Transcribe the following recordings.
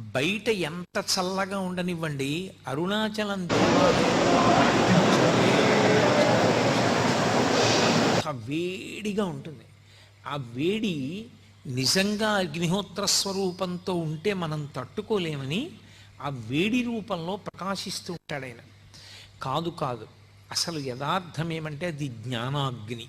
బయట ఎంత చల్లగా ఉండనివ్వండి అరుణాచలం వేడిగా ఉంటుంది. ఆ వేడి నిజంగా అగ్నిహోత్ర స్వరూపంతో ఉంటే మనం తట్టుకోలేమని ఆ వేడి రూపంలో ప్రకాశిస్తూ ఉంటాడు ఆయన. కాదు కాదు. అసలు యథార్థం ఏమంటే అది జ్ఞానాగ్ని.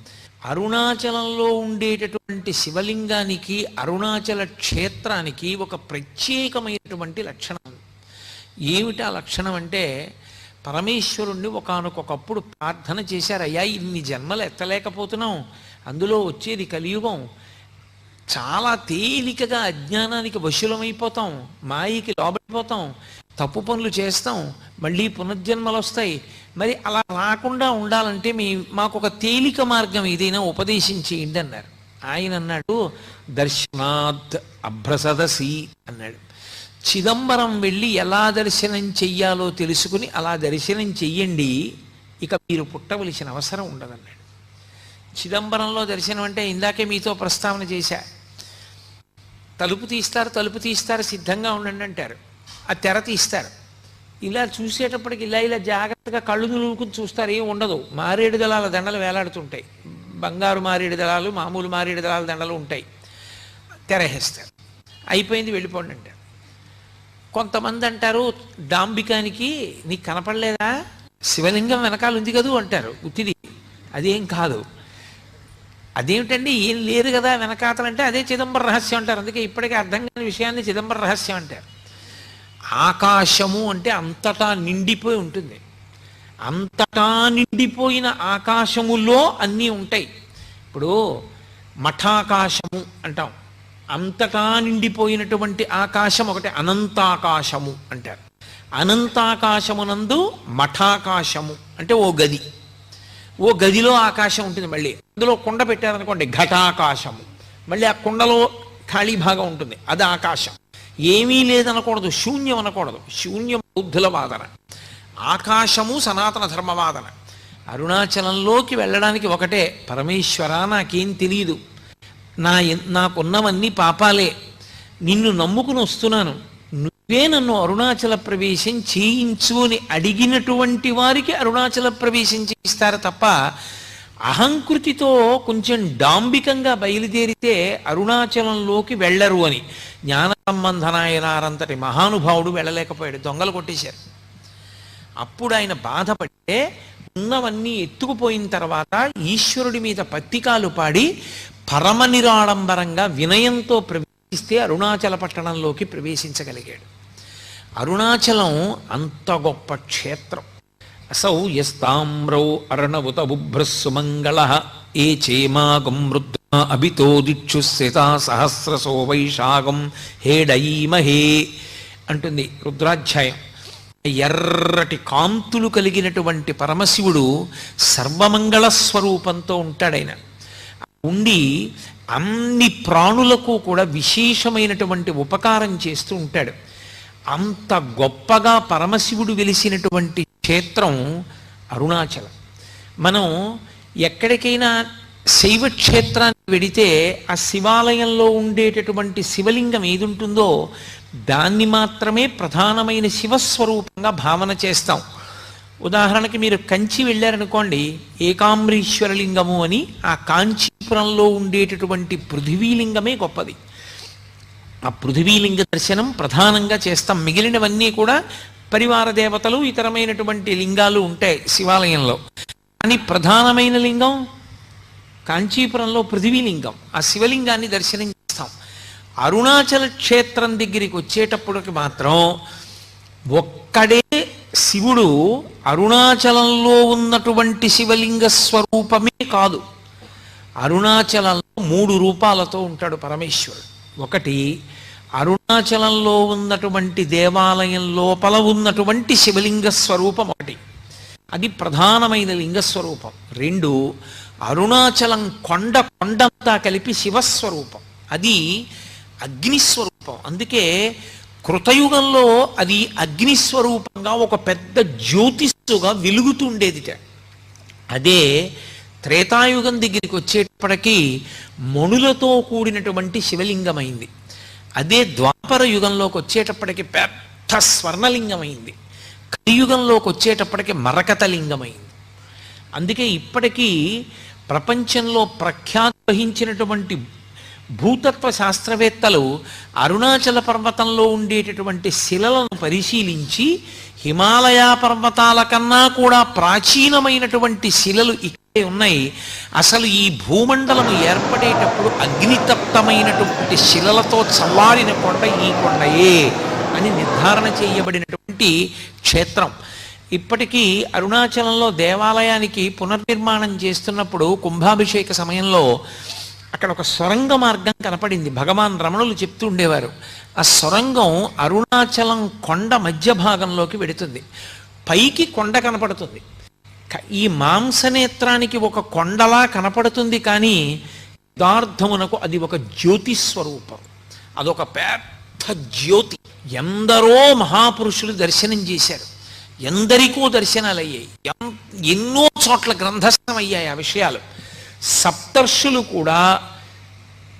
అరుణాచలంలో ఉండేటటువంటి శివలింగానికి అరుణాచల క్షేత్రానికి ఒక ప్రత్యేకమైనటువంటి లక్షణం ఉంది. ఏమిటి ఆ లక్షణం అంటే పరమేశ్వరుణ్ణి ఒకనకొకప్పుడు ప్రార్థన చేశారు అయ్యా ఇన్ని జన్మలు ఎత్తలేకపోతున్నాం అందులో వచ్చేది కలియుగం చాలా తేలికగా అజ్ఞానానికి వశులమైపోతాం మాయకి లోబడిపోతాం తప్పు పనులు చేస్తాం మళ్ళీ పునర్జన్మలు వస్తాయి మరి అలా రాకుండా ఉండాలంటే మీ మాకు ఒక తేలిక మార్గం ఏదైనా ఉపదేశించేయండి అన్నారు. ఆయన అన్నాడు దర్శనాత్ అభ్రసదసి అన్నాడు. చిదంబరం వెళ్ళి ఎలా దర్శనం చెయ్యాలో తెలుసుకుని అలా దర్శనం చెయ్యండి ఇక మీరు పుట్టవలసిన అవసరం ఉండదన్నాడు. చిదంబరంలో దర్శనం అంటే ఇందాకే మీతో ప్రస్తావన చేశా. తలుపు తీస్తారు తలుపు తీస్తారు సిద్ధంగా ఉండండి అంటారు. ఆ తెర తీస్తారు. ఇలా చూసేటప్పటికి ఇలా ఇలా జాగ్రత్తగా కళ్ళు నులుకుని చూస్తారు ఏం ఉండదు. మారేడు దళాల దండలు వేలాడుతుంటాయి. బంగారు మారేడు దళాలు మామూలు మారేడు దళాల దండలు ఉంటాయి. తెరహేస్తారు. అయిపోయింది వెళ్ళిపోండి అంటారు. కొంతమంది అంటారు డాంబికానికి నీకు కనపడలేదా? శివలింగం వెనకాల ఉంది కదూ అంటారు. ఉత్తిది అదేం కాదు. అదేమిటండి? ఏం లేరు కదా వెనకాతలంటే అదే చిదంబర రహస్యం అంటారు. అందుకే ఇప్పటికే అర్థం కాని విషయాన్ని చిదంబర రహస్యం అంటారు. ఆకాశము అంటే అంతటా నిండిపోయి ఉంటుంది. అంతటా నిండిపోయిన ఆకాశములో అన్నీ ఉంటాయి. ఇప్పుడు మఠాకాశము అంటాం. అంతటా నిండిపోయినటువంటి ఆకాశం ఒకటి అనంతాకాశము అంటారు. అనంతాకాశమునందు మఠాకాశము అంటే ఓ గది. ఓ గదిలో ఆకాశం ఉంటుంది మళ్ళీ. అందులో కుండ పెట్టారనుకోండి ఘటాకాశము. మళ్ళీ ఆ కుండలో ఖాళీ భాగం ఉంటుంది. అది ఆకాశం. ఏమీ లేదనకూడదు శూన్యం అనకూడదు. శూన్యం బౌద్ధుల వాదన. ఆకాశము సనాతన ధర్మవాదన అరుణాచలంలోకి వెళ్ళడానికి ఒకటే పరమేశ్వర నాకేం తెలియదు నా ఎన్- నాకున్నవన్నీ పాపాలే. నిన్ను నమ్ముకుని వస్తున్నాను. నువ్వే నన్ను అరుణాచల ప్రవేశం చేయించు అని అడిగినటువంటి వారికి అరుణాచల ప్రవేశం చేయిస్తారు తప్ప అహంకృతితో కొంచెం డాంబికంగా బయలుదేరితే అరుణాచలంలోకి వెళ్ళరు అని. జ్ఞాన సంబంధనాయనారంతటి మహానుభావుడు వెళ్ళలేకపోయాడు దొంగలు కొట్టేశారు. అప్పుడు ఆయన బాధపడితే ఉన్నవన్నీ ఎత్తుకుపోయిన తర్వాత ఈశ్వరుడి మీద పత్తికాలు పాడి పరమ నిరాడంబరంగా వినయంతో ప్రవేశిస్తే అరుణాచల పట్టణంలోకి ప్రవేశించగలిగాడు. అరుణాచలం అంత గొప్ప క్షేత్రం. అసౌ యస్తామ్రౌ అర్ణవుత బుభ్రస్సుమంగళ ఏ చేమాగం రుద్ర అభితోదిక్షుస్సిత సహస్రసో వైశాగం హేడయీమహే అంటుంది రుద్రాధ్యాయం. ఎర్రటి కాంతులు కలిగినటువంటి పరమశివుడు సర్వమంగళ స్వరూపంతో ఉంటాడైన. ఉండి అన్ని ప్రాణులకు కూడా విశేషమైనటువంటి ఉపకారం చేస్తూ ఉంటాడు. అంత గొప్పగా పరమశివుడు వెలిసినటువంటి క్షేత్రం అరుణాచలం. మనం ఎక్కడికైనా శైవ క్షేత్రాన్ని వెడితే ఆ శివాలయంలో ఉండేటటువంటి శివలింగం ఏది ఉంటుందో దాన్ని మాత్రమే ప్రధానమైన శివస్వరూపంగా భావన చేస్తాం. ఉదాహరణకి మీరు కంచి వెళ్ళారనుకోండి ఏకాంబరీశ్వరలింగము అని ఆ కాంచీపురంలో ఉండేటటువంటి పృథివీలింగమే గొప్పది. ఆ పృథివీలింగ దర్శనం ప్రధానంగా చేస్తాం. మిగిలినవన్నీ కూడా పరివార దేవతలు ఇతరమైనటువంటి లింగాలు ఉంటాయి శివాలయంలో. కానీ ప్రధానమైన లింగం కాంచీపురంలో పృథివీలింగం. ఆ శివలింగాన్ని దర్శనం చేస్తాం. అరుణాచల క్షేత్రం దగ్గరికి వచ్చేటప్పటికి మాత్రం ఒక్కడే శివుడు అరుణాచలంలో ఉన్నటువంటి శివలింగ స్వరూపమే కాదు. అరుణాచలంలో మూడు రూపాలతో ఉంటాడు పరమేశ్వరుడు. ఒకటి అరుణాచలంలో ఉన్నటువంటి దేవాలయం లోపల ఉన్నటువంటి శివలింగ స్వరూపం ఒకటి. అది ప్రధానమైన లింగ స్వరూపం రెండు అరుణాచలం కొండ కొండంతా కలిపి శివస్వరూపం. అది అగ్నిస్వరూపం. అందుకే కృతయుగంలో అది అగ్నిస్వరూపంగా ఒక పెద్ద జ్యోతిస్సుగా వెలుగుతుండేదిట. అదే త్రేతాయుగం దగ్గరికి వచ్చేటప్పటికీ మణులతో కూడినటువంటి శివలింగమైంది. అదే ద్వాపర యుగంలోకి వచ్చేటప్పటికి పెద్ద స్వర్ణలింగమైంది. కలియుగంలోకి వచ్చేటప్పటికి మరకత లింగమైంది అందుకే ఇప్పటికీ ప్రపంచంలో ప్రఖ్యాతి వహించినటువంటి భూతత్వ శాస్త్రవేత్తలు అరుణాచల పర్వతంలో ఉండేటటువంటి శిలలను పరిశీలించి హిమాలయ పర్వతాల కన్నా కూడా ప్రాచీనమైనటువంటి శిలలు ఇక్కడే ఉన్నాయి. అసలు ఈ భూమండలము ఏర్పడేటప్పుడు అగ్నితప్తమైనటువంటి శిలలతో చల్లారిన కొండ ఈ కొండయే అని నిర్ధారణ చేయబడినటువంటి క్షేత్రం. ఇప్పటికీ అరుణాచలంలో దేవాలయానికి పునర్నిర్మాణం చేస్తున్నప్పుడు కుంభాభిషేక సమయంలో అక్కడ ఒక సొరంగ మార్గం కనపడింది. భగవాన్ రమణులు చెప్తూ ఉండేవారు ఆ సొరంగం అరుణాచలం కొండ మధ్య భాగంలోకి వెడుతుంది. పైకి కొండ కనపడుతుంది. ఈ మాంసనేత్రానికి ఒక కొండలా కనపడుతుంది కానీ యథార్థమునకు అది ఒక జ్యోతి స్వరూపం. అదొక పెద్ద జ్యోతి. ఎందరో మహాపురుషులు దర్శనం చేశారు. ఎందరికో దర్శనాలు అయ్యాయి ఎన్- ఎన్నో చోట్ల గ్రంథస్థం అయ్యాయి ఆ విషయాలు. సప్తర్షులు కూడా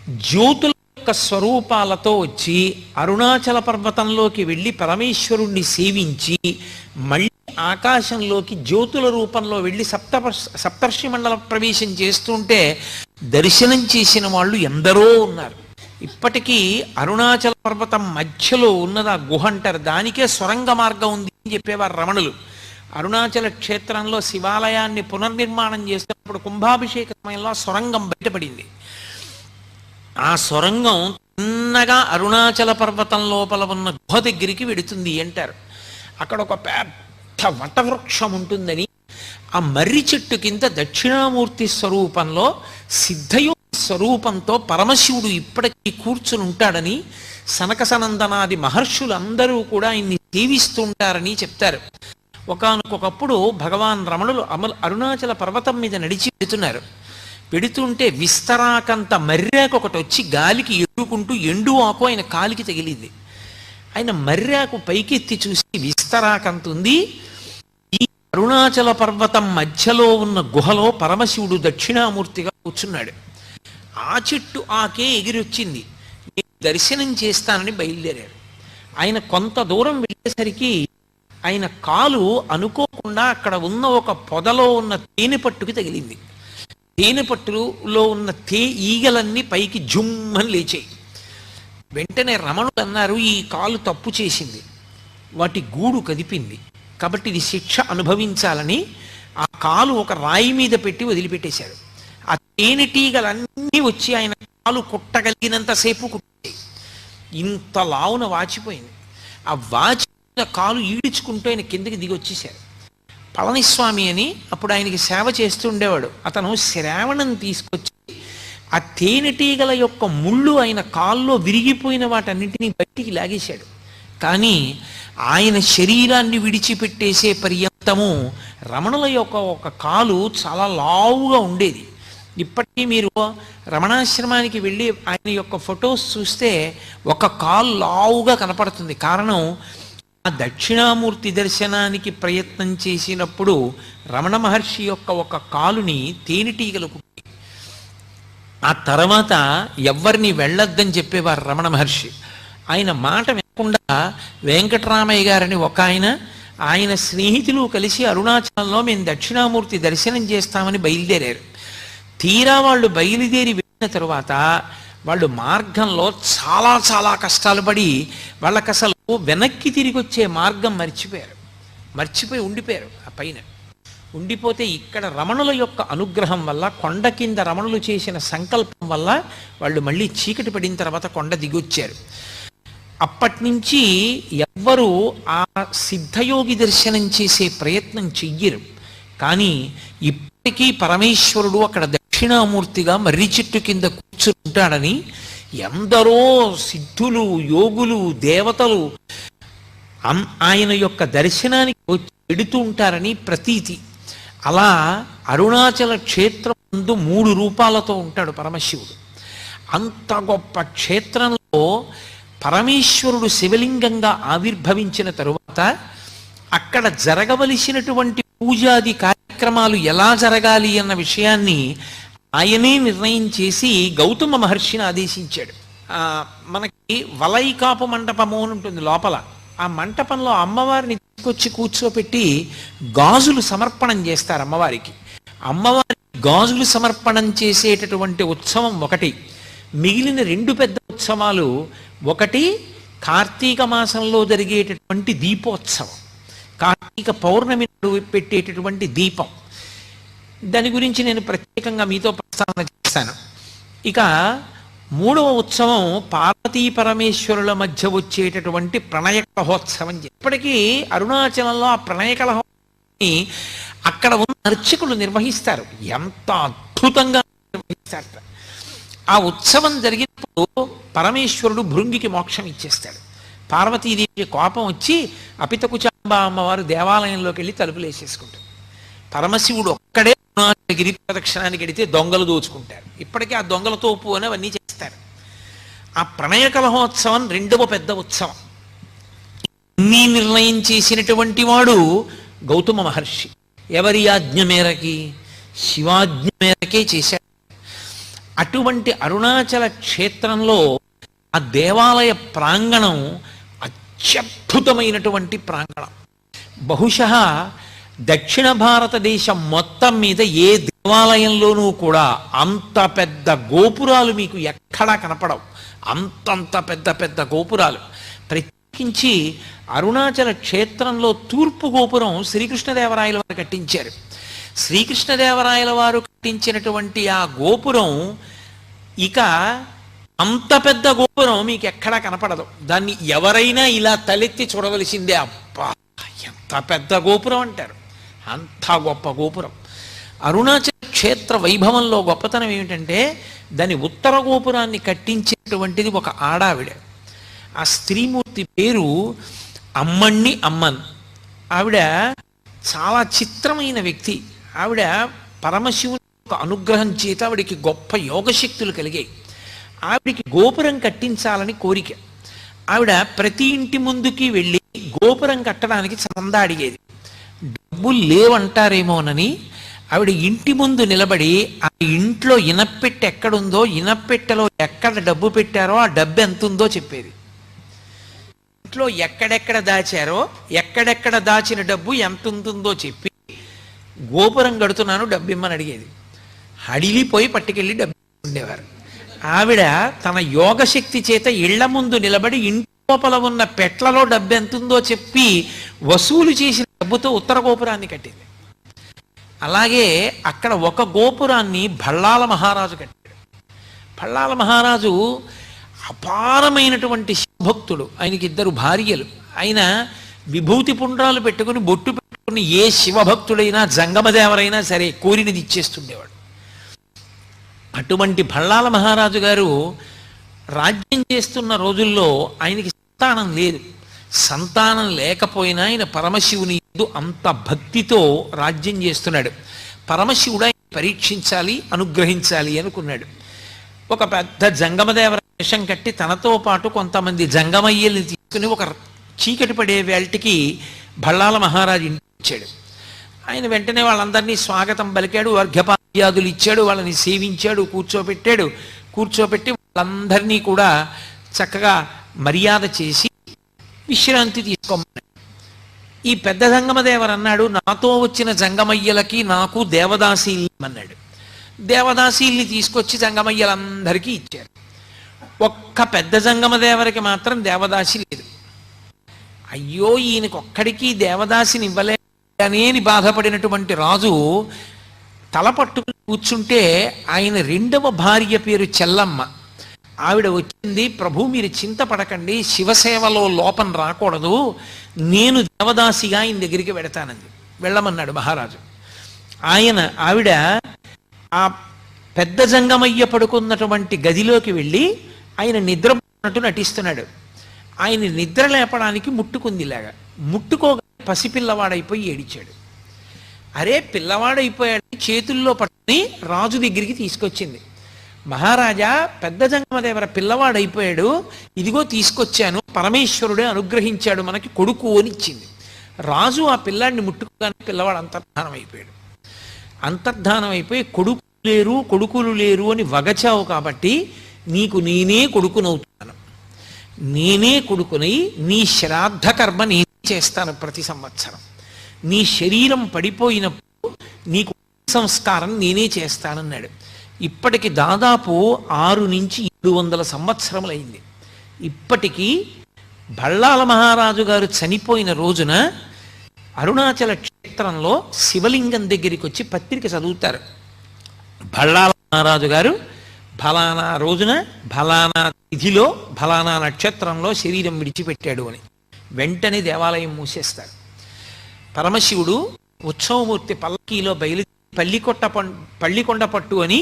జ్యోతుల యొక్క స్వరూపాలతో వచ్చి అరుణాచల పర్వతంలోకి వెళ్ళి పరమేశ్వరుణ్ణి సేవించి మళ్ళీ ఆకాశంలోకి జ్యోతుల రూపంలో వెళ్ళి సప్త సప్తర్షి మండల ప్రవేశం చేస్తుంటే దర్శనం చేసిన వాళ్ళు ఎందరో ఉన్నారు. ఇప్పటికీ అరుణాచల పర్వతం మధ్యలో ఉన్నది ఆ గుహ అంటారు. దానికే సొరంగ మార్గం ఉంది అని చెప్పేవారు రమణులు. అరుణాచల క్షేత్రంలో శివాలయాన్ని పునర్నిర్మాణం చేస్తున్నప్పుడు కుంభాభిషేక సమయంలో ఆ సొరంగం బయటపడింది. ఆ సొరంగం చిన్నగా అరుణాచల పర్వతం లోపల ఉన్న గుహ దగ్గరికి వెడుతుంది అంటారు. అక్కడ ఒక పెద్ద వటవృక్షం ఉంటుందని ఆ మర్రి చెట్టు కింద దక్షిణామూర్తి స్వరూపంలో సిద్ధయో స్వరూపంతో పరమశివుడు ఇప్పటికీ కూర్చుని ఉంటాడని సనక సనందనాది మహర్షులందరూ కూడా ఆయన్ని సేవిస్తుంటారని చెప్తారు. ఒకనకొకప్పుడు భగవాన్ రమణులు అమలు అరుణాచల పర్వతం మీద నడిచి పెడుతున్నారు పెడుతుంటే విస్తరాకంత మర్రాకు ఒకటి వచ్చి గాలికి ఎడుకుంటూ ఎండు ఆకు ఆయన కాలికి తగిలింది. ఆయన మర్రాకు పైకెత్తి చూసి విస్తరాకంత ఉంది ఈ అరుణాచల పర్వతం మధ్యలో ఉన్న గుహలో పరమశివుడు దక్షిణామూర్తిగా కూర్చున్నాడు. ఆ చెట్టు ఆకే ఎగిరొచ్చింది. నేను దర్శనం చేస్తానని బయలుదేరాడు. ఆయన కొంత దూరం వెళ్ళేసరికి ఆయన కాలు అనుకోకుండా అక్కడ ఉన్న ఒక పొదలో ఉన్న తేనె పట్టుకి తగిలింది. తేనె పట్టులో ఉన్న తే ఈగలన్నీ పైకి జుమ్మని లేచాయి. వెంటనే రమణుడు అన్నారు ఈ కాలు తప్పు చేసింది. వాటి గూడు కదిపింది. కాబట్టి ఇది శిక్ష అనుభవించాలని. ఆ కాలు ఒక రాయి మీద పెట్టి వదిలిపెట్టేశారు తేనెటీగలన్నీ వచ్చి ఆయన కాలు కుట్టగలిగినంతసేపు కుట్టాయి ఇంత లావున వాచిపోయింది. ఆ వాచిన కాలు ఈడ్చుకుంటూ ఆయన కిందకి దిగి వచ్చేశారు. పళనిస్వామి అని అప్పుడు ఆయనకి సేవ చేస్తూ ఉండేవాడు. అతను శ్రావణం తీసుకొచ్చి ఆ తేనెటీగల యొక్క ముళ్ళు ఆయన కాల్లో విరిగిపోయిన వాటన్నింటినీ బయటికి లాగేశాడు. కానీ ఆయన శరీరాన్ని విడిచిపెట్టేసే పర్యంతము రమణుల యొక్క ఒక కాలు చాలా లావుగా ఉండేది. ఇప్పటికీ మీరు రమణాశ్రమానికి వెళ్ళి ఆయన యొక్క ఫొటోస్ చూస్తే ఒక కాల్ లావుగా కనపడుతుంది. కారణం ఆ దక్షిణామూర్తి దర్శనానికి ప్రయత్నం చేసినప్పుడు రమణ మహర్షి యొక్క ఒక కాలుని తేనెటీగలు కుట్టి ఆ తర్వాత ఎవ్వరిని వెళ్ళొద్దని చెప్పేవారు రమణ మహర్షి. ఆయన మాట వినకుండా వెంకటరామయ్య గారని ఒక ఆయన ఆయన స్నేహితులు కలిసి అరుణాచలంలో మేము దక్షిణామూర్తి దర్శనం చేస్తామని బయలుదేరారు. తీరా వాళ్ళు బయలుదేరి వెళ్ళిన తరువాత వాళ్ళు మార్గంలో చాలా చాలా కష్టాలు పడి వాళ్ళకి అసలు వెనక్కి తిరిగి వచ్చే మార్గం మర్చిపోయారు. మర్చిపోయి ఉండిపోయారు ఆ పైన. ఉండిపోతే ఇక్కడ రమణుల యొక్క అనుగ్రహం వల్ల కొండ కింద రమణులు చేసిన సంకల్పం వల్ల వాళ్ళు మళ్ళీ చీకటి పడిన తర్వాత కొండ దిగొచ్చారు. అప్పటి నుంచి ఎవ్వరూ ఆ సిద్ధయోగి దర్శనం చేసే ప్రయత్నం చెయ్యరు. కానీ ఇప్పటికీ పరమేశ్వరుడు అక్కడ దక్షిణామూర్తిగా మర్రి చెట్టు కింద కూర్చుంటాడని ఎందరో సిద్ధులు యోగులు దేవతలు ఆయన యొక్క దర్శనానికి వచ్చి పెడుతూ ఉంటారని ప్రతీతి. అలా అరుణాచల క్షేత్రం ముందు మూడు రూపాలతో ఉంటాడు పరమశివుడు. అంత గొప్ప క్షేత్రంలో పరమేశ్వరుడు శివలింగంగా ఆవిర్భవించిన తరువాత అక్కడ జరగవలసినటువంటి పూజాది కార్యక్రమాలు ఎలా జరగాలి అన్న విషయాన్ని ఆయనే నిర్ణయం చేసి గౌతమ మహర్షిని ఆదేశించాడు. మనకి వలైకాపు మండపము అని ఉంటుంది లోపల. ఆ మంటపంలో అమ్మవారిని తీసుకొచ్చి కూర్చోపెట్టి గాజులు సమర్పణం చేస్తారు అమ్మవారికి. అమ్మవారి గాజులు సమర్పణం చేసేటటువంటి ఉత్సవం ఒకటి. మిగిలిన రెండు పెద్ద ఉత్సవాలు ఒకటి కార్తీక మాసంలో జరిగేటటువంటి దీపోత్సవం. కార్తీక పౌర్ణమి పెట్టేటటువంటి దీపం. దాని గురించి నేను ప్రత్యేకంగా మీతో ప్రస్తావన చేస్తాను ఇక మూడవ ఉత్సవం పార్వతీ పరమేశ్వరుల మధ్య వచ్చేటటువంటి ప్రణయ కలహోత్సవం ఇప్పటికీ అరుణాచలంలో ఆ ప్రణయ కలహోత్సవాన్ని అక్కడ ఉన్న అర్చకులు నిర్వహిస్తారు. ఎంత అద్భుతంగా నిర్వహిస్తారు. ఆ ఉత్సవం జరిగినప్పుడు పరమేశ్వరుడు భృంగికి మోక్షం ఇచ్చేస్తాడు. పార్వతీదేవి కోపం వచ్చి అపితకుచాంబ అమ్మవారు దేవాలయంలోకి వెళ్ళి తలుపులు వేసేసుకుంటారు పరమశివుడు ఒక్కడే గిరి ప్రదక్షిణానికి వెడితే దొంగలు దోచుకుంటారు. ఇప్పటికీ ఆ దొంగల తోపు అని అవన్నీ చేస్తారు. ఆ ప్రణయ కలహోత్సవం రెండవ పెద్ద ఉత్సవం. అన్నీ నిర్ణయం చేసినటువంటి వాడు గౌతమ మహర్షి. ఎవరి ఆజ్ఞ మేరకి? శివాజ్ఞ మేరకే చేశారు అటువంటి అరుణాచల క్షేత్రంలో ఆ దేవాలయ ప్రాంగణం అత్యద్భుతమైనటువంటి ప్రాంగణం. బహుశ దక్షిణ భారతదేశం మొత్తం మీద ఏ దేవాలయంలోనూ కూడా అంత పెద్ద గోపురాలు మీకు ఎక్కడా కనపడవు. అంతంత పెద్ద పెద్ద గోపురాలు. ప్రత్యేకించి అరుణాచల క్షేత్రంలో తూర్పు గోపురం శ్రీకృష్ణదేవరాయల వారు కట్టించారు. శ్రీకృష్ణదేవరాయల వారు కట్టించినటువంటి ఆ గోపురం ఇక అంత పెద్ద గోపురం మీకు ఎక్కడా కనపడదు. దాన్ని ఎవరైనా ఇలా తలెత్తి చూడవలసిందే. అబ్బా ఎంత పెద్ద గోపురం అంటారు. అంత గొప్ప గోపురం. అరుణాచల క్షేత్ర వైభవంలో గొప్పతనం ఏమిటంటే దాని ఉత్తర గోపురాన్ని కట్టించేటువంటిది ఒక ఆడావిడ. ఆ స్త్రీమూర్తి పేరు అమ్మణ్ణి అమ్మన్. ఆవిడ చాలా చిత్రమైన వ్యక్తి. ఆవిడ పరమశివుని యొక్క అనుగ్రహం చేత ఆవిడికి గొప్ప యోగశక్తులు కలిగాయి. ఆవిడికి గోపురం కట్టించాలని కోరిక. ఆవిడ ప్రతి ఇంటి ముందుకి వెళ్ళి గోపురం కట్టడానికి చందా అడిగేది. డబ్బులు లేవంటారేమోనని ఆవిడ ఇంటి ముందు నిలబడి ఆ ఇంట్లో ఇనపెట్టె ఎక్కడుందో ఇనపెట్టెలో ఎక్కడ డబ్బు పెట్టారో ఆ డబ్బు ఎంత ఉందో చెప్పేది. ఇంట్లో ఎక్కడెక్కడ దాచారో ఎక్కడెక్కడ దాచిన డబ్బు ఎంత ఉంటుందో చెప్పి గోపురం కడుతున్నాను డబ్బు ఇమ్మని అడిగేది. హడిలిపోయి పట్టుకెళ్ళి డబ్బు ఉండేవారు. ఆవిడ తన యోగశక్తి చేత ఇళ్ళ ముందు నిలబడి ఇంటి లోపల ఉన్న పెట్లలో డబ్బు ఎంతుందో చెప్పి వసూలు చేసిన డబ్బుతో ఉత్తర గోపురాన్ని కట్టింది. అలాగే అక్కడ ఒక గోపురాన్ని భళ్ళాల మహారాజు కట్టాడు. భళ్ళాల మహారాజు అపారమైనటువంటి శివభక్తుడు. ఆయనకి ఇద్దరు భార్యలు. ఆయన విభూతి పుండ్రాలు పెట్టుకుని బొట్టు పెట్టుకుని ఏ శివభక్తుడైనా జంగమదేవరైనా సరే కోరినది ఇచ్చేస్తుండేవాడు. అటువంటి భళ్ళాల మహారాజు గారు రాజ్యం చేస్తున్న రోజుల్లో ఆయనకి సంతానం లేదు. సంతానం లేకపోయినా ఆయన పరమశివుని యందు అంత భక్తితో రాజ్యం చేస్తున్నాడు. పరమశివుడు ఆయన పరీక్షించాలి అనుగ్రహించాలి అనుకున్నాడు. ఒక పెద్ద జంగమదేవర వేషం కట్టి తనతో పాటు కొంతమంది జంగమయ్యల్ని తీసుకుని ఒక చీకటి పడే వేళటికి భళ్ళాల మహారాజు ఇంటికి వచ్చాడు. ఆయన వెంటనే వాళ్ళందరినీ స్వాగతం పలికాడు అర్ఘ్యపాద్యాదులు ఇచ్చాడు వాళ్ళని సేవించాడు కూర్చోబెట్టాడు. కూర్చోబెట్టి వాళ్ళందరినీ కూడా చక్కగా మర్యాద చేసి విశ్రాంతి తీసుకోమన్నాడు ఈ పెద్ద జంగమదేవర్ అన్నాడు నాతో వచ్చిన జంగమయ్యలకి నాకు దేవదాసీల్ని అన్నాడు. దేవదాసీల్ని తీసుకొచ్చి జంగమయ్యలందరికీ ఇచ్చారు. ఒక్క పెద్ద జంగమదేవరికి మాత్రం దేవదాసి లేదు. అయ్యో ఈయనకి ఒక్కడికి దేవదాసిని ఇవ్వలే బాధపడినటువంటి రాజు తల పట్టుకుని కూర్చుంటే ఆయన రెండవ భార్య పేరు చెల్లమ్మ. ఆవిడ వచ్చింది ప్రభు మీరు చింతపడకండి శివసేవలో లోపం రాకూడదు నేను దేవదాసిగా ఆయన దగ్గరికి వెడతానంది. వెళ్ళమన్నాడు మహారాజు. ఆయన ఆవిడ ఆ పెద్ద జంగమయ్య పడుకున్నటువంటి గదిలోకి వెళ్ళి ఆయన నిద్రపోతున్నట్టు నటిస్తున్నాడు. ఆయన నిద్ర లేపడానికి ముట్టుకుంది ఇలాగా. ముట్టుకోగా పసిపిల్లవాడైపోయి ఏడిచాడు. అరే పిల్లవాడైపోయాడు చేతుల్లో పట్టుకుని రాజు దగ్గరికి తీసుకొచ్చింది. మహారాజా పెద్ద జంగమదేవర పిల్లవాడైపోయాడు. ఇదిగో తీసుకొచ్చాను. పరమేశ్వరుడే అనుగ్రహించాడు మనకి కొడుకు అని ఇచ్చింది. రాజు ఆ పిల్లాడిని ముట్టుకోగానే పిల్లవాడు అంతర్ధానం అయిపోయాడు అంతర్ధానం అయిపోయి కొడుకు లేరు కొడుకులు లేరు అని వగచావు కాబట్టి నీకు నేనే కొడుకునవుతున్నాను. నేనే కొడుకునై నీ శ్రాద్ధ కర్మ నేనే చేస్తాను ప్రతి సంవత్సరం. నీ శరీరం పడిపోయినప్పుడు నీకు సంస్కారం నేనే చేస్తానన్నాడు. ఇప్పటికి దాదాపు ఆరు నుంచి ఏడు వందల సంవత్సరములైంది. ఇప్పటికీ బళ్ళాల మహారాజు గారు చనిపోయిన రోజున అరుణాచల క్షేత్రంలో శివలింగం దగ్గరికి వచ్చి పత్రిక చదువుతారు. బళ్ళాల మహారాజు గారు ఫలానా రోజున ఫలానా తిథిలో ఫలానా నక్షత్రంలో శరీరం విడిచిపెట్టాడు అని. వెంటనే దేవాలయం మూసేస్తారు. పరమశివుడు ఉత్సవమూర్తి పల్లకీలో బయలుదేరి పల్లికొట్ట పల్లికొండ పట్టు అని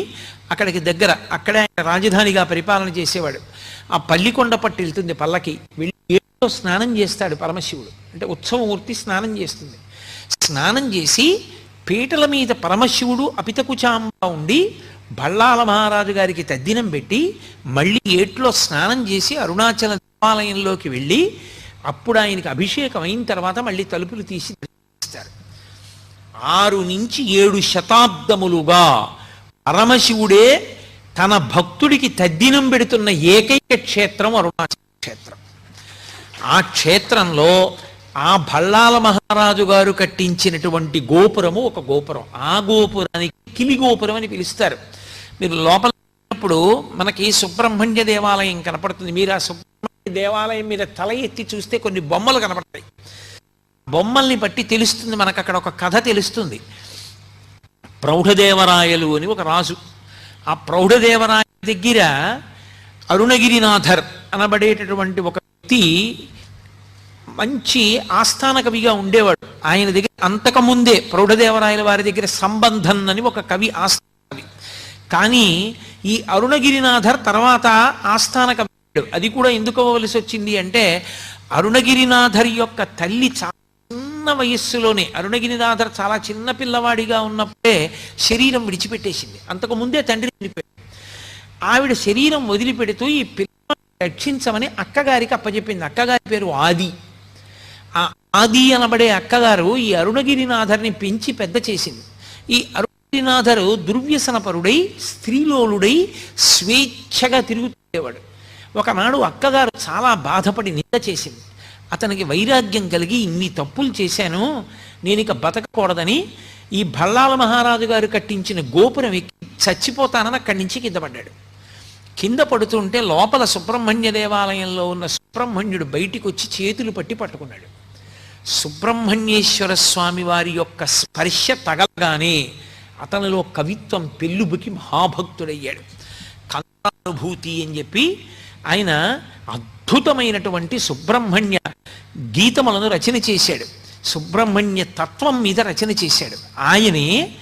అక్కడికి దగ్గర అక్కడే ఆయన రాజధానిగా పరిపాలన చేసేవాడు. ఆ పల్లికొండ పట్టు వెళ్తుంది పల్లకి. వెళ్ళి ఏడులో స్నానం చేస్తాడు పరమశివుడు. అంటే ఉత్సవమూర్తి స్నానం చేస్తుంది. స్నానం చేసి పీటల మీద పరమశివుడు అపితకుచాంబ ఉండి బళ్ళాల మహారాజు గారికి తద్దినం పెట్టి మళ్ళీ ఏట్లో స్నానం చేసి అరుణాచల దేవాలయంలోకి వెళ్ళి అప్పుడు ఆయనకి అభిషేకం అయిన తర్వాత మళ్ళీ తలుపులు తీసి ఇస్తారు ఆరు నుంచి ఏడు శతాబ్దములుగా పరమశివుడే తన భక్తుడికి తద్దినం పెడుతున్న ఏకైక క్షేత్రం అరుణాచల క్షేత్రం. ఆ క్షేత్రంలో ఆ భళ్ళాల మహారాజు గారు కట్టించినటువంటి గోపురము ఒక గోపురం. ఆ గోపురానికి కిలి గోపురం అని పిలుస్తారు. మీరు లోపల ఉన్నప్పుడు మనకి సుబ్రహ్మణ్య దేవాలయం కనపడుతుంది. మీరు ఆ సుబ్రహ్మణ్య దేవాలయం మీద తల ఎత్తి చూస్తే కొన్ని బొమ్మలు కనపడతాయి. బొమ్మల్ని బట్టి తెలుస్తుంది మనకు అక్కడ ఒక కథ తెలుస్తుంది. ప్రౌఢదేవరాయలు అని ఒక రాజు. ఆ ప్రౌఢదేవరాయ దగ్గర అరుణగిరినాథర్ అనబడేటటువంటి ఒక వ్యక్తి మంచి ఆస్థాన కవిగా ఉండేవాడు. ఆయన దగ్గర అంతకుముందే ప్రౌఢదేవరాయల వారి దగ్గర సంబంధం అని ఒక కవి ఆస్థాన కవి. కానీ ఈ అరుణగిరినాథర్ తర్వాత ఆస్థాన కవి అది కూడా ఎందుకు అవ్వవలసి వచ్చింది అంటే అరుణగిరినాథర్ యొక్క తల్లి చాలా చిన్న వయస్సులోనే అరుణగిరినాథర్ చాలా చిన్న పిల్లవాడిగా ఉన్నప్పుడే శరీరం విడిచిపెట్టేసింది. అంతకు ముందే తండ్రి చనిపోయాడు. ఆవిడ శరీరం వదిలిపెడుతూ ఈ పిల్లవాడిని రక్షించమని అక్కగారికి అప్పచెప్పింది అక్కగారి పేరు ఆది. ఆ ఆది అనబడే అక్కగారు ఈ అరుణగిరినాథర్ని పెంచి పెద్ద చేసింది. ఈ అరుణగిరినాథరు దుర్వ్యసనపరుడై స్త్రీలోలుడై స్వేచ్ఛగా తిరుగుతుండేవాడు. ఒకనాడు అక్కగారు చాలా బాధపడి నింద చేసింది. అతనికి వైరాగ్యం కలిగి ఇన్ని తప్పులు చేశాను నేను ఇక బతకకూడదని ఈ భళ్ళాల మహారాజు గారు కట్టించిన గోపురం ఎక్కి చచ్చిపోతానని అక్కడి నుంచి కింద పడ్డాడు. కింద పడుతుంటే లోపల సుబ్రహ్మణ్య దేవాలయంలో ఉన్న సుబ్రహ్మణ్యుడు బయటికి వచ్చి చేతులు పట్టి పట్టుకున్నాడు. సుబ్రహ్మణ్యేశ్వర స్వామి వారి యొక్క స్పర్శ తగలగానే అతనిలో కవిత్వం పెళ్ళుబుకి మహాభక్తుడయ్యాడు. కళానుభూతి అని చెప్పి ఆయన అద్భుతమైనటువంటి సుబ్రహ్మణ్య గీతములను రచన చేశాడు. సుబ్రహ్మణ్య తత్వం మీద రచన చేశాడు. ఆయనే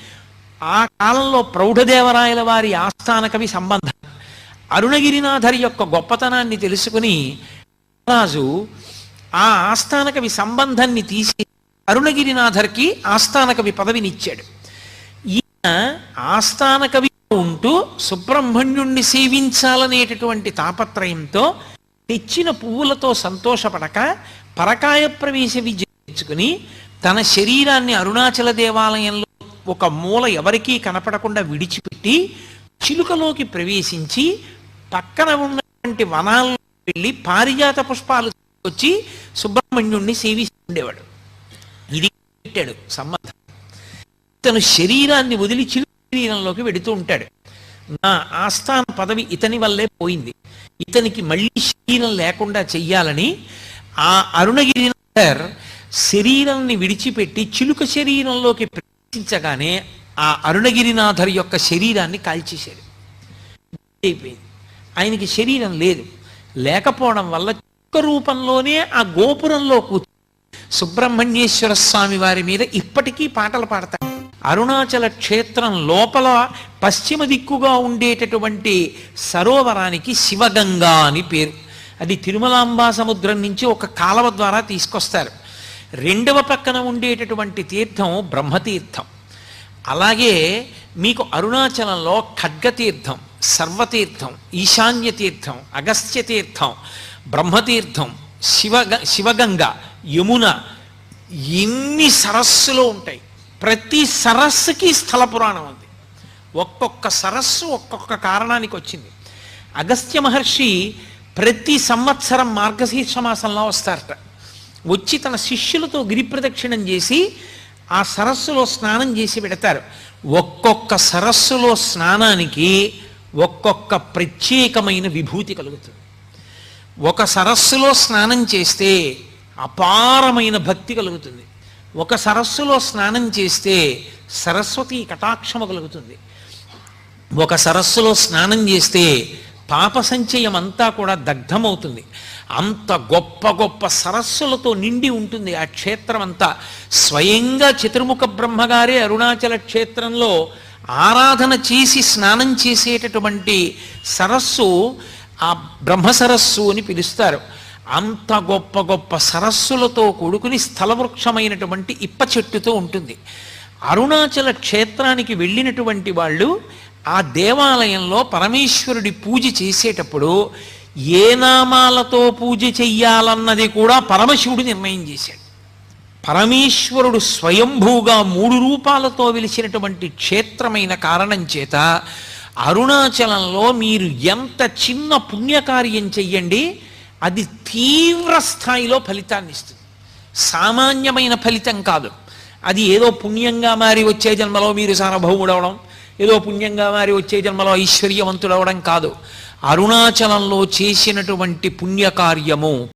ఆ కాలంలో ప్రౌఢదేవరాయల వారి ఆస్థాన కవి సంబంధం. అరుణగిరినాథరి యొక్క గొప్పతనాన్ని తెలుసుకుని రాజు ఆ ఆస్థాన కవి సంబంధాన్ని తీసి అరుణగిరినాథర్కి ఆస్థాన కవి పదవినిచ్చాడు. ఈయన ఆస్థాన కవి ఉంటూ సుబ్రహ్మణ్యుణ్ణి సేవించాలనేటటువంటి తాపత్రయంతో తెచ్చిన పువ్వులతో సంతోషపడక పరకాయ ప్రవేశ విద్య తన శరీరాన్ని అరుణాచల దేవాలయంలో ఒక మూల ఎవరికీ కనపడకుండా విడిచిపెట్టి చిలుకలోకి ప్రవేశించి పక్కన ఉన్నటువంటి వనాల్లో వెళ్ళి పారిజాత పుష్పాలు వచ్చి సుబ్రహ్మణ్యుణ్ణి సేవిస్తుండేవాడు. ఇది పెట్టాడు సంబంధం తను శరీరాన్ని వదిలి చిలుక శరీరంలోకి వెడుతూ ఉంటాడు. నా ఆస్థాన పదవి ఇతని వల్లే పోయింది. ఇతనికి మళ్ళీ శరీరం లేకుండా చెయ్యాలని ఆ అరుణగిరినాథర్ శరీరాన్ని విడిచిపెట్టి చిలుక శరీరంలోకి ప్రవేశించగానే ఆ అరుణగిరినాథర్ యొక్క శరీరాన్ని కాల్చేశారు అయిపోయింది. ఆయనకి శరీరం లేదు. లేకపోవడం వల్ల చిలుక రూపంలోనే ఆ గోపురంలో కూర్చు సుబ్రహ్మణ్యేశ్వర స్వామి వారి మీద ఇప్పటికీ పాటలు పాడతారు అరుణాచల క్షేత్రం లోపల పశ్చిమ దిక్కుగా ఉండేటటువంటి సరోవరానికి శివగంగా అని పేరు. అది తిరుమలాంబా సముద్రం నుంచి ఒక కాలవ ద్వారా తీసుకొస్తారు. రెండవ పక్కన ఉండేటటువంటి తీర్థం బ్రహ్మతీర్థం. అలాగే మీకు అరుణాచలంలో ఖడ్గతీర్థం సర్వతీర్థం ఈశాన్య తీర్థం అగస్త్య తీర్థం బ్రహ్మతీర్థం శివగ శివగంగ యమున ఎన్ని సరస్సులు ఉంటాయి. ప్రతి సరస్సుకి స్థల పురాణం ఉంది. ఒక్కొక్క సరస్సు ఒక్కొక్క కారణానికి వచ్చింది. అగస్త్య మహర్షి ప్రతి సంవత్సరం మార్గశీర్ష మాసంలో వస్తారట. వచ్చి తన శిష్యులతో గిరి ప్రదక్షిణం చేసి ఆ సరస్సులో స్నానం చేసి పెడతారు. ఒక్కొక్క సరస్సులో స్నానానికి ఒక్కొక్క ప్రత్యేకమైన విభూతి కలుగుతుంది. ఒక సరస్సులో స్నానం చేస్తే అపారమైన భక్తి కలుగుతుంది. ఒక సరస్సులో స్నానం చేస్తే సరస్వతి కటాక్షము కలుగుతుంది. ఒక సరస్సులో స్నానం చేస్తే పాప సంచయం అంతా కూడా దగ్ధమవుతుంది. అంత గొప్ప గొప్ప సరస్సులతో నిండి ఉంటుంది ఆ క్షేత్రం అంతా స్వయంగా చతుర్ముఖ బ్రహ్మగారే అరుణాచల క్షేత్రంలో ఆరాధన చేసి స్నానం చేసేటటువంటి సరస్సు ఆ బ్రహ్మ సరస్సు అని పిలుస్తారు. అంత గొప్ప గొప్ప సరస్సులతో కూడుకుని స్థలవృక్షమైనటువంటి ఇప్ప చెట్టుతో ఉంటుంది. అరుణాచల క్షేత్రానికి వెళ్ళినటువంటి వాళ్ళు ఆ దేవాలయంలో పరమేశ్వరుడి పూజ చేసేటప్పుడు ఏ నామాలతో పూజ చెయ్యాలన్నది కూడా పరమశివుడు నిర్ణయం చేశాడు. పరమేశ్వరుడు స్వయంభూగా మూడు రూపాలతో వెలిసినటువంటి క్షేత్రమైన కారణం చేత అరుణాచలంలో మీరు ఎంత చిన్న పుణ్యకార్యం చెయ్యండి అది తీవ్ర స్థాయిలో ఫలితాన్ని ఇస్తుంది. సామాన్యమైన ఫలితం కాదు. అది ఏదో పుణ్యంగా మారి వచ్చే జన్మలో మీరు సార్వభౌముడవడం ఏదో పుణ్యంగా మారి వచ్చే జన్మలో ఐశ్వర్యవంతుడవడం కాదు. అరుణాచలంలో చేసినటువంటి పుణ్యకార్యము